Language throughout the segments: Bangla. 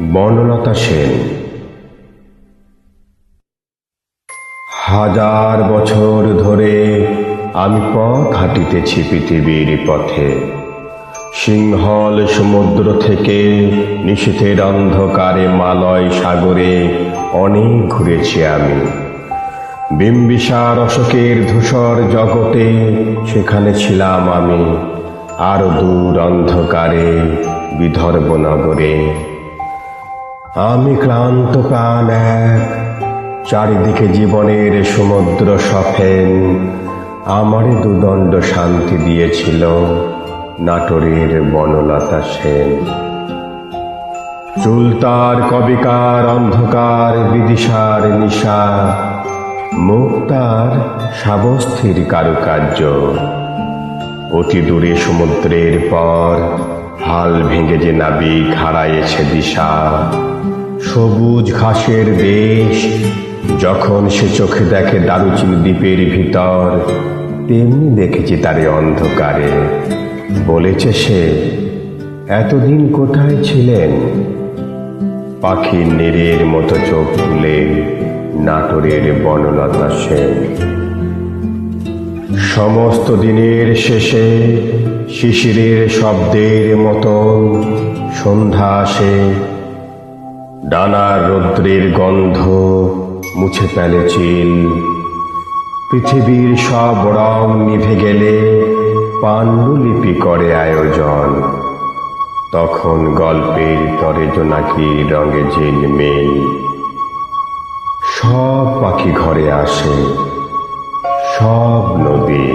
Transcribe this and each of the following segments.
বনলতা সেন। হাজার বছর ধরে আমি পথ হাঁটিতেছি পৃথিবীর পথে। সিংহল সমুদ্র থেকে নিশীথের অন্ধকারে, মালয় সাগরে অনেক ঘুরেছি আমি। বিম্বিসার অশোকের ধূসর জগতে সেখানে ছিলাম আমি। আরও দূর অন্ধকারে, বিদর্ভ নগরে। আমি ক্লান্ত প্রাণ এক। চারিদিকে জীবনের সমুদ্র সফেন। আমারই দুদণ্ড শান্তি দিয়েছিল নাটোরের বনলতা সেন। চুলতার কবিকার, অন্ধকার, বিদিশার নিশা। মুক্তার সাবস্থির কারুকার্য। অতি দূরে সমুদ্রের পর হাল ভেঙে যে নাবিক হারাইয়েছে দিশা। সবুজ ঘাসের দেশ যখন সে চোখে দেখে দারুচিনি দ্বীপের ভিতর, তেমনি দেখেছি তারে অন্ধকারে। বলেছে সে, এতদিন কোথায় ছিলেন? পাখির নেড়ের মতো চোখ তুলে নাটোরের বনলতা সেন। সমস্ত দিনের শেষে শিশিরের শব্দের মতন সন্ধ্যা আসে। ডানার রৌদ্রের গন্ধ মুছে ফেলে চিল পৃথিবীর সব রং নিভে গেলে পাণ্ডুলিপি করে আয়োজন। তখন গল্পের তরে জোনাকি রঙে ঝিলমিল সব পাখি ঘরে আসে, সব নদী।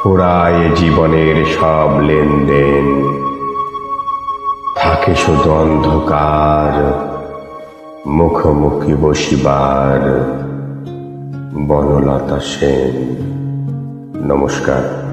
ফুরায় জীবনের সব লেনদেন। থাকে শুধু অন্ধকার মুখোমুখি বসিবার বনলতা সেন। নমস্কার।